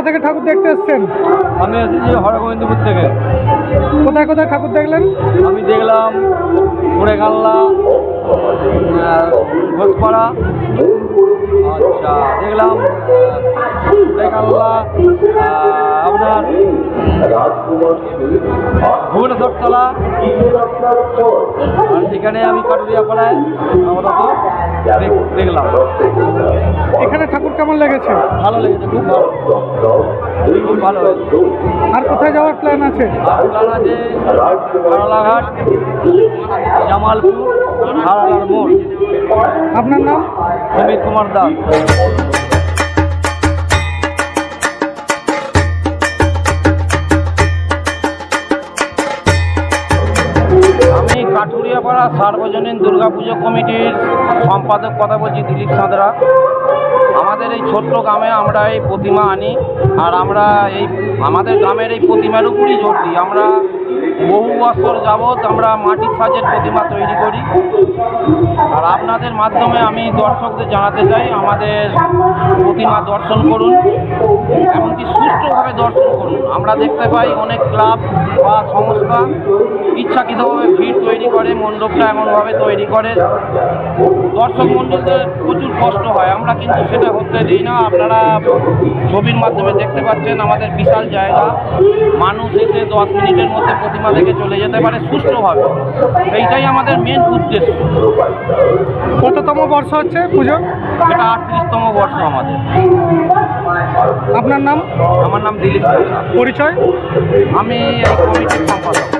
কোথা থেকে ঠাকুর দেখতে এসছেন? আমি এসেছি হরগোবিন্দপুর থেকে। কোথায় কোথায় ঠাকুর দেখলেন? আমি দেখলাম কুড়েকাল্লা ঘোষপাড়া। আচ্ছা দেখলাম কুড়েকাল্লা আপনার ভুবনেশ্বরতলা। আর এখানে আমি কাটুরিয়া পাড়ায় দেখ- দেখলাম। এখানে ঠাকুর কেমন লেগেছে? ভালো লেগেছে খুব ভালো। খুব ভালো আর কোথায় যাওয়ার প্ল্যান আছে? প্ল্যান আছে জামালপুর হারালার মোড়। আপনার নাম? অমিত কুমার দাস। কাঠুরিয়াপাড়া সার্বজনীন দুর্গাপুজো কমিটির সম্পাদক কথা বলছি দিলীপ সাঁতরা। আমাদের এই ছোট্ট গ্রামে আমরা এই প্রতিমা আনি। আর আমরা এই, আমাদের গ্রামের এই প্রতিমার উপরই জোর দিই। আমরা বহু বছর যাবৎ আমরা মাটির সাজের প্রতিমা তৈরি করি। আর আপনাদের মাধ্যমে আমি দর্শকদের জানাতে চাই, আমাদের প্রতিমা দর্শন করুন, এমনকি সুষ্ঠুভাবে দর্শন করুন। আমরা দেখতে পাই অনেক ক্লাব বা সংস্থা ইচ্ছাকৃতভাবে ভিড় তৈরি করে, মণ্ডপটা এমনভাবে তৈরি করে। দর্শক মণ্ডলদের প্রচুর কষ্ট হয়। আমরা কিন্তু সেটা হতে দিই না আপনারা ছবির মাধ্যমে দেখতে পাচ্ছেন আমাদের বিশাল জায়গা। মানুষ এসে দশ মিনিটের মধ্যে প্রতিমা দেখে চলে যেতে পারে সুষ্ঠুভাবে। এইটাই আমাদের মেন উদ্দেশ্য। কততম বর্ষ হচ্ছে পুজো? এটা আটত্রিশতম বর্ষ আমাদের। আপনার নাম? আমার নাম দিলীপ পরিচয়? আমি এই কমিটির সম্পাদক।